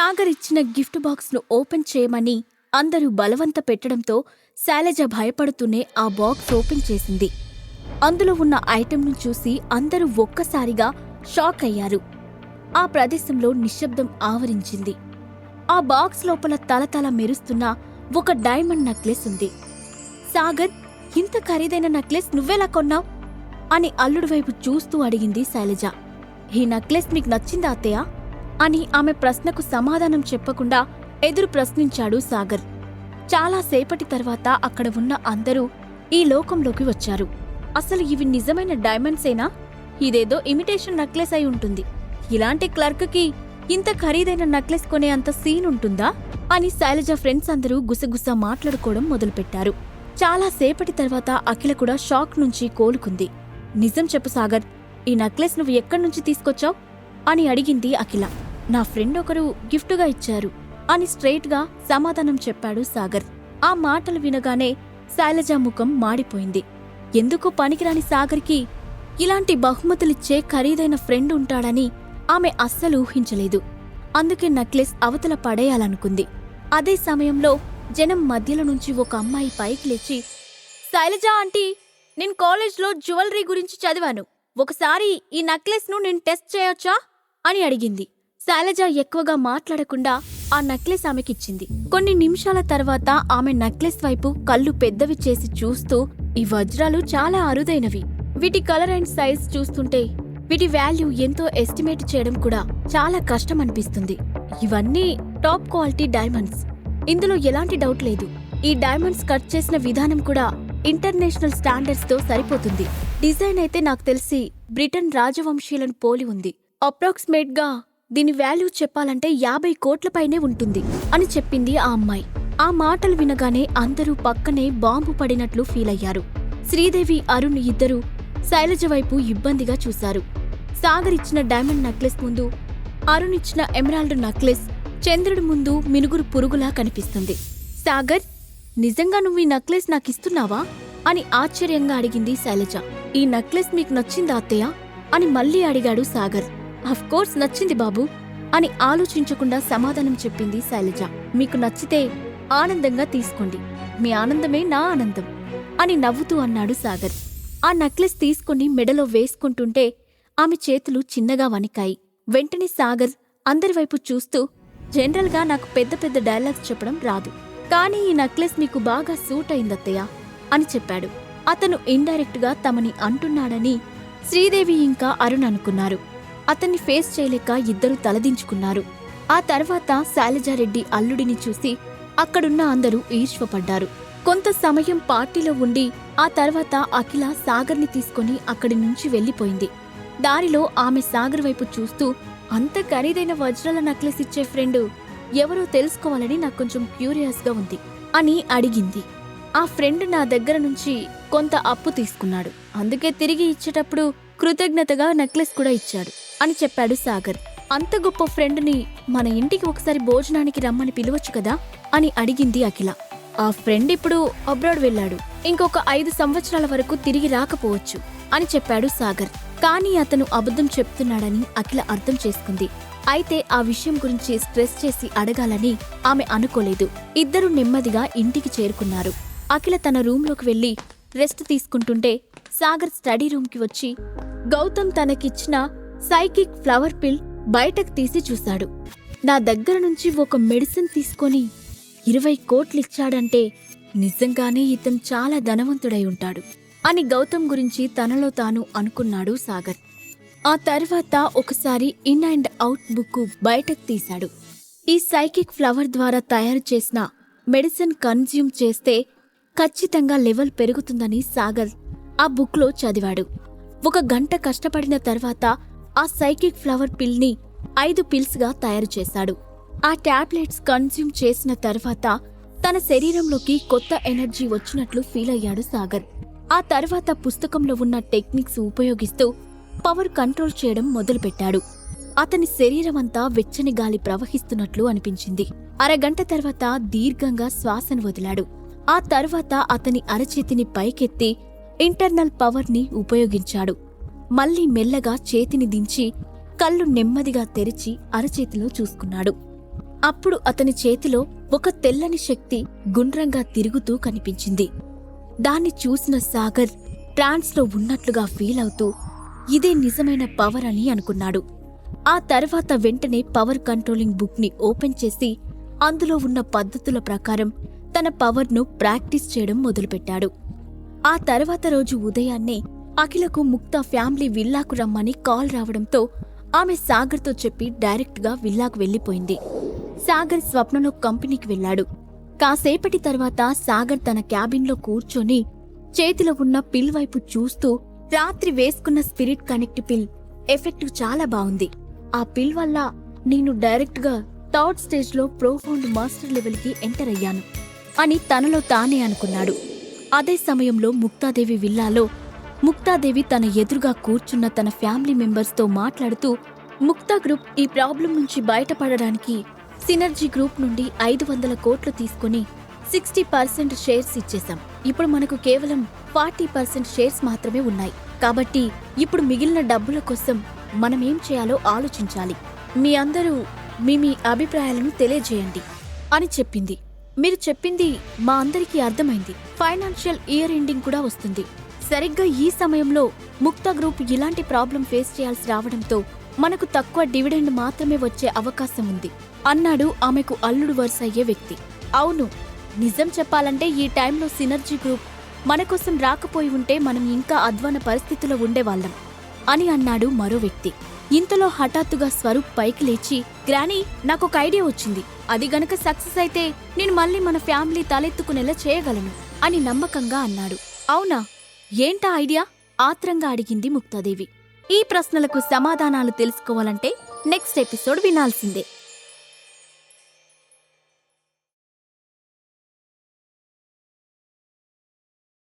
సాగర్ ఇచ్చిన gift బాక్స్ను open చేయమని అందరూ బలవంత పెట్టడంతో శైలజ భయపడుతూనే ఆ బాక్స్ ఓపెన్ చేసింది. అందులో ఉన్న ఐటెంను చూసి అందరూ ఒక్కసారిగా షాక్ అయ్యారు. ఆ ప్రదేశంలో నిశ్శబ్దం ఆవరించింది. ఆ బాక్స్ లోపల తలతల మెరుస్తున్న ఒక డైమండ్ నెక్లెస్ ఉంది. సాగర్ ఇంత ఖరీదైన నెక్లెస్ నువ్వెలా కొన్నావ్? అని అల్లుడి వైపు చూస్తూ అడిగింది శైలజ. ఈ నెక్లెస్ మీకు నచ్చిందా అత్తయ్య? అని ఆమె ప్రశ్నకు సమాధానం చెప్పకుండా ఎదురు ప్రశ్నించాడు సాగర్. చాలా సేపటి తర్వాత అక్కడ ఉన్న అందరూ ఈ లోకంలోకి వచ్చారు. అసలు ఇవి నిజమైన డైమండ్సేనా ఇదేదో ఇమిటేషన్ నెక్లెస్ అయి ఉంటుంది. ఇలాంటి క్లర్క్కి ఇంత ఖరీదైన నెక్లెస్ కొనే అంత సీన్ ఉంటుందా? అని శైలజ ఫ్రెండ్స్ అందరూ గుసగుస మాట్లాడుకోవడం మొదలుపెట్టారు. చాలా సేపటి తర్వాత అఖిల కూడా షాక్ నుంచి కోలుకుంది. నిజం చెప్పు సాగర్ ఈ నెక్లెస్ నువ్వు ఎక్కడి నుంచి తీసుకొచ్చావు? అని అడిగింది అఖిల. నా ఫ్రెండ్ ఒకరు గిఫ్టుగా ఇచ్చారు అని స్ట్రెయిట్గా సమాధానం చెప్పాడు సాగర్. ఆ మాటలు వినగానే శైలజ ముఖం మాడిపోయింది. ఎందుకు పనికిరాని సాగర్కి ఇలాంటి బహుమతులిచ్చే ఖరీదైన ఫ్రెండ్ ఉంటాడని ఆమె అస్సలు ఊహించలేదు. అందుకే నెక్లెస్ అవతల పడేయాలనుకుంది. అదే సమయంలో జనం మధ్యలో నుంచి ఒక అమ్మాయి పైకి లేచి శైలజ ఆంటీ నేను కాలేజ్లో జ్యువెలరీ గురించి చదివాను. ఒకసారి ఈ నెక్లెస్ను నేను టెస్ట్ చేయొచ్చా? అని అడిగింది. శైలజ ఎక్కువగా మాట్లాడకుండా ఆ నెక్లెస్ ఆమెకిచ్చింది. కొన్ని నిమిషాల తర్వాత ఆమె నెక్లెస్ వైపు కళ్ళు పెద్దవి చేసి చూస్తూ ఈ వజ్రాలు చాలా అరుదైనవి. వీటి కలర్ అండ్ సైజ్ చూస్తుంటే వీటి వాల్యూ ఎంతో ఎస్టిమేట్ చేయడం కూడా చాలా కష్టం అనిపిస్తుంది ఇవన్నీ టాప్ క్వాలిటీ డైమండ్స్. ఇందులో ఎలాంటి డౌట్ లేదు. ఈ డైమండ్స్ కట్ చేసిన విధానం కూడా ఇంటర్నేషనల్ స్టాండర్డ్స్తో సరిపోతుంది. డిజైన్ అయితే నాకు తెలిసి బ్రిటన్ రాజవంశీయులను పోలి ఉంది. అప్రాక్సిమేట్గా దీని వాల్యూ చెప్పాలంటే యాభై కోట్లపైనే ఉంటుంది అని చెప్పింది ఆ అమ్మాయి. ఆ మాటలు వినగానే అందరూ పక్కనే బాంబు పడినట్లు ఫీల్ అయ్యారు. శ్రీదేవి అరుణ్ ఇద్దరూ శైలజ వైపు ఇబ్బందిగా చూశారు. సాగర్ ఇచ్చిన డైమండ్ నెక్లెస్ ముందు అరుణ్ ఇచ్చిన ఎమరాల్డ్ నెక్లెస్ చంద్రుడి ముందు మినుగురు పురుగులా కనిపిస్తుంది. సాగర్ నిజంగా నువ్వు ఈ నెక్లెస్ నాకిస్తున్నావా అని ఆశ్చర్యంగా అడిగింది శైలజ. ఈ నెక్లెస్ మీకు నచ్చిందా అత్తయ్య? అని మళ్ళీ అడిగాడు సాగర్. కోర్స్ నచ్చింది బాబు. అని ఆలోచించకుండా సమాధానం చెప్పింది శైలజ. మీకు నచ్చితే ఆనందంగా తీసుకోండి. మీ ఆనందమే నా ఆనందం. అని నవ్వుతూ అన్నాడు సాగర్. ఆ నెక్లెస్ తీసుకుని మెడలో వేసుకుంటుంటే ఆమె చేతులు చిన్నగా వణికాయి. వెంటనే సాగర్ అందరి వైపు చూస్తూ జనరల్గా నాకు పెద్ద పెద్ద డైలాగ్స్ చెప్పడం రాదు. కానీ ఈ నెక్లెస్ మీకు బాగా సూట్ అయిందత్తయ్య అని చెప్పాడు. అతను ఇండైరెక్ట్గా తమని అంటున్నాడని శ్రీదేవి ఇంకా అరుణ్ అనుకున్నారు. అతన్ని ఫేస్ చేయలేక ఇద్దరు తలదించుకున్నారు. ఆ తర్వాత శైలజారెడ్డి అల్లుడిని చూసి అక్కడున్న అందరూ ఈర్ష్వపడ్డారు. కొంత సమయం పార్టీలో ఉండి ఆ తర్వాత అఖిల సాగర్ని తీసుకుని అక్కడి నుంచి వెళ్ళిపోయింది. దారిలో ఆమె సాగర్ వైపు చూస్తూ అంత ఖరీదైన వజ్రాల నక్లెస్ ఇచ్చే ఫ్రెండ్ ఎవరో తెలుసుకోవాలని నాకు కొంచెం క్యూరియస్గా ఉంది అని అడిగింది. ఆ ఫ్రెండ్ నా దగ్గర నుంచి కొంత అప్పు తీసుకున్నాడు. అందుకే తిరిగి ఇచ్చేటప్పుడు కృతజ్ఞతగా నెక్లెస్ కూడా ఇచ్చాడు. అని చెప్పాడు సాగర్. అంత గొప్ప ఫ్రెండ్ని మన ఇంటికి ఒకసారి భోజనానికి రమ్మని పిలవచ్చు కదా? అని అడిగింది అఖిల. ఆ ఫ్రెండ్ ఇప్పుడు అబ్రాడ్ వెళ్ళాడు. ఇంకొక ఐదు సంవత్సరాల వరకు తిరిగి రాకపోవచ్చు అని చెప్పాడు సాగర్. కానీ అతను అబద్ధం చెప్తున్నాడని అఖిల అర్థం చేసుకుంది. అయితే ఆ విషయం గురించి స్ట్రెస్ చేసి అడగాలని ఆమె అనుకోలేదు. ఇద్దరు నెమ్మదిగా ఇంటికి చేరుకున్నారు. అఖిల తన రూంలోకి వెళ్ళి రెస్ట్ తీసుకుంటుంటే సాగర్ స్టడీ రూమ్కి వచ్చి గౌతమ్ తనకిచ్చిన సైకిక్ ఫ్లవర్ పిల్ బయటకు తీసి చూశాడు. నా దగ్గర నుంచి ఒక మెడిసిన్ తీసుకొని ఇరవై కోట్లిచ్చాడంటే నిజంగానే ఇతను చాలా ధనవంతుడై ఉంటాడు అని గౌతమ్ గురించి తనలో తాను అనుకున్నాడు సాగర్. ఆ తర్వాత ఒకసారి ఇన్ అండ్ అవుట్ బుక్ బయటకు తీశాడు. ఈ సైకిక్ ఫ్లవర్ ద్వారా తయారు చేసిన మెడిసిన్ కన్జ్యూమ్ చేస్తే ఖచ్చితంగా లెవెల్ పెరుగుతుందని సాగర్ ఆ బుక్లో చదివాడు. ఒక గంట కష్టపడిన తర్వాత ఆ సైకిక్ ఫ్లవర్ పిల్ని ఐదు పిల్స్గా తయారు చేశాడు. ఆ టాబ్లెట్స్ కన్జ్యూమ్ చేసిన తర్వాత తన శరీరంలోకి కొత్త ఎనర్జీ వచ్చినట్లు ఫీల్ అయ్యాడు సాగర్. ఆ తర్వాత పుస్తకంలో ఉన్న టెక్నిక్స్ ఉపయోగిస్తూ పవర్ కంట్రోల్ చేయడం మొదలుపెట్టాడు. అతని శరీరమంతా వెచ్చని గాలి ప్రవహిస్తున్నట్లు అనిపించింది. అరగంట తర్వాత దీర్ఘంగా శ్వాసను వదిలాడు. ఆ తర్వాత అతని అరచేతిని పైకెత్తి ఇంటర్నల్ పవర్ని ఉపయోగించాడు. మళ్ళీ మెల్లగా చేతిని దించి కళ్ళు నెమ్మదిగా తెరిచి అరచేతిలో చూసుకున్నాడు. అప్పుడు అతని చేతిలో ఒక తెల్లని శక్తి గుండ్రంగా తిరుగుతూ కనిపించింది. దాన్ని చూసిన సాగర్ ట్రాన్స్లో ఉన్నట్లుగా ఫీల్ అవుతూ ఇదే నిజమైన పవర్ అని అనుకున్నాడు. ఆ తర్వాత వెంటనే పవర్ కంట్రోలింగ్ బుక్ని ఓపెన్ చేసి అందులో ఉన్న పద్ధతుల ప్రకారం తన పవర్ను ప్రాక్టీస్ చేయడం మొదలుపెట్టాడు. ఆ తర్వాత రోజు ఉదయాన్నే అఖిలకు ముక్త ఫ్యామిలీ విల్లాకు రమ్మని కాల్ రావడంతో ఆమె సాగర్తో చెప్పి డైరెక్ట్గా విల్లాకు వెళ్ళిపోయింది. సాగర్ స్వప్నలో కంపెనీకి వెళ్ళాడు. కాసేపటి తర్వాత సాగర్ తన క్యాబిన్లో కూర్చొని చేతిలో ఉన్న పిల్ వైపు చూస్తూ రాత్రి వేసుకున్న స్పిరిట్ కనెక్ట్ పిల్ ఎఫెక్ట్ చాలా బాగుంది. ఆ పిల్ వల్ల నేను డైరెక్ట్గా థర్డ్ స్టేజ్లో ప్రోఫౌండ్ మాస్టర్ లెవెల్కి ఎంటర్ అయ్యాను అని తనలో తానే అనుకున్నాడు. అదే సమయంలో ముక్తాదేవి విల్లాలో ముక్తాదేవి తన ఎదురుగా కూర్చున్న తన ఫ్యామిలీ మెంబర్స్తో మాట్లాడుతూ ముక్తా గ్రూప్ ఈ ప్రాబ్లం నుంచి బయటపడడానికి సినర్జీ గ్రూప్ నుండి ఐదు వందల కోట్లు తీసుకుని సిక్స్టీ పర్సెంట్ షేర్స్ ఇచ్చేశాం. ఇప్పుడు మనకు కేవలం ఫార్టీ పర్సెంట్ షేర్స్ మాత్రమే ఉన్నాయి. కాబట్టి ఇప్పుడు మిగిలిన డబ్బుల కోసం మనం ఏం చేయాలో ఆలోచించాలి. మీ అందరూ మీ మీ అభిప్రాయాలను తెలియజేయండి అని చెప్పింది. మీరు చెప్పింది మా అందరికీ అర్థమైంది. ఫైనాన్షియల్ ఇయర్ ఎండింగ్ కూడా వస్తుంది. సరిగ్గా ఈ సమయంలో ముక్తా గ్రూప్ ఇలాంటి ప్రాబ్లం ఫేస్ చేయాల్సి రావడంతో మనకు తక్కువ డివిడెండ్ మాత్రమే వచ్చే అవకాశం ఉంది. అన్నాడు ఆమెకు అల్లుడు వరుస అయ్యే వ్యక్తి. అవును నిజం చెప్పాలంటే ఈ టైంలో సినర్జీ గ్రూప్ మన కోసం రాకపోయి ఉంటే మనం ఇంకా అధ్వాన పరిస్థితిలో ఉండేవాళ్ళం అని అన్నాడు మరో వ్యక్తి. ఇంతలో హఠాత్తుగా స్వరూప్ పైకి లేచి గ్రానీ ఒక ఐడియా వచ్చింది. అది గనక సక్సెస్ అయితే నేను మళ్ళీ మన ఫ్యామిలీ తలెత్తుకునేలా చేయగలను అని నమ్మకంగా అన్నాడు. అవునా? ఏంటా ఐడియా? ఆత్రంగా అడిగింది ముక్తాదేవి. ఈ ప్రశ్నలకు సమాధానాలు తెలుసుకోవాలంటే నెక్స్ట్ ఎపిసోడ్ వినాల్సిందే.